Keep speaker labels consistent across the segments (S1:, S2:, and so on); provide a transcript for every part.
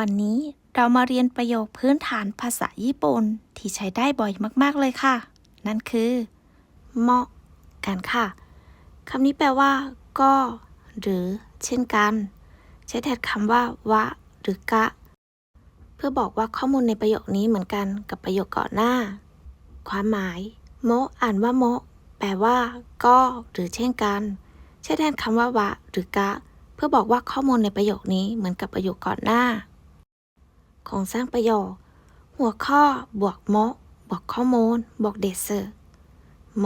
S1: วันนี้เรามาเรียนประโยคพื้นฐานภาษาญี่ปุ่นที่ใช้ได้บ่อยมากๆเลยค่ะ นั่นคือ เหมาะ กันค่ะคำนี้แปลว่า ก็ หรือ เช่นกัน ใช้แทนคำว่าวะ หรือกะ เพื่อบอกว่าข้อมูลในประโยคนี้เหมือนกันกับประโยคก่อนหน้า ความหมาย โมะอ่านว่าโมะแปลว่า ก็ หรือเช่นกัน ใช้แทนคำว่าวะ หรือกะ เพื่อบอกว่าข้อมูลในประโยคนี้เหมือนกับประโยคก่อนหน้า โครงสร้างประโยค หัวข้อบวกโมบวกข้อมูล บวกเดเซอร์โม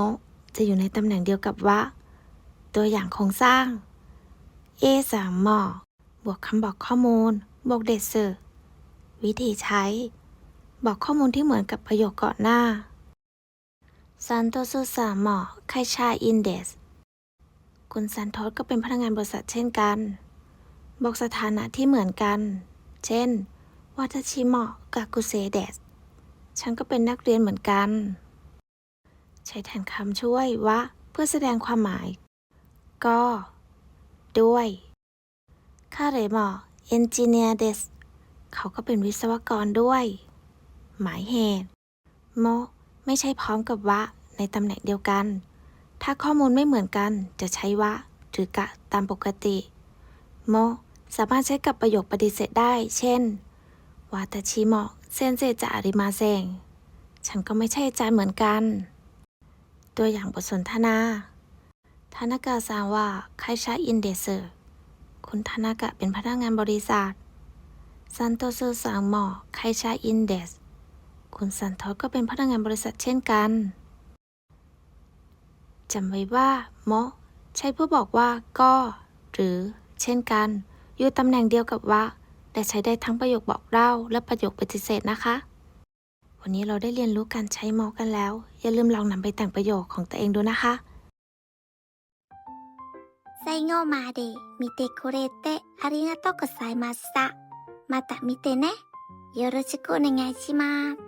S1: จะอยู่ในตำแหน่งเดียวกับวะตัวอย่างโครงสร้างเอสามหมอบวกคำบอกข้อมูล บวกเดเซอร์วิธีใช้ บอกข้อมูลที่เหมือนกับประโยคก่อนหน้าซันโตสุสามหมอไคชาอินเดสคุณซันโทสก็เป็นพนักงานบริษัทเช่นกัน บอกสถานะที่เหมือนกัน เช่น วาทาชิเหมาะกากุเซเดสฉันก็เป็นนักเรียนเหมือนกัน ใช้แทนคำช่วยวะ เพื่อแสดงความหมาย ก็ ด้วยคาเรเหมาะเอนจิเนียเดสเขาก็เป็นวิศวกรด้วย หมายเหตุ โม ไม่ใช่พร้อมกับวะ ในตำแหน่งเดียวกัน ถ้าข้อมูลไม่เหมือนกันจะใช้วะ หรือกะตามปกติ โม สามารถใช้กับประโยคปฏิเสธได้ เช่น วาตาชิโมะเซนเซจะอาริมาเซงฉันก็ไม่ใช่อาจารย์เหมือนกัน ตัวอย่างบทสนทนาทานากะซาวะไคชาอินเดเซอร์คุณทานากะเป็นพนักงานบริษัทซันโตโซซังหมอไคชาอินเดส คุณซันโตสก็เป็นพนักงานบริษัทเช่นกันจำไว้ว่าโมะใช้เพื่อบอกว่าก็ หรือ เช่นกัน อยู่ตำแหน่งเดียวกับว่า และใช้ได้ทั้งประโยคบอกเล่าและประโยคปฏิเสธนะคะ วันนี้เราได้เรียนรู้การใช้โมะกันแล้ว อย่าลืมลองนำไปแต่งประโยคของตัวเองดูนะคะ
S2: 最後まで見てくれてありがとうございました。また見てね。よろしくお願いします。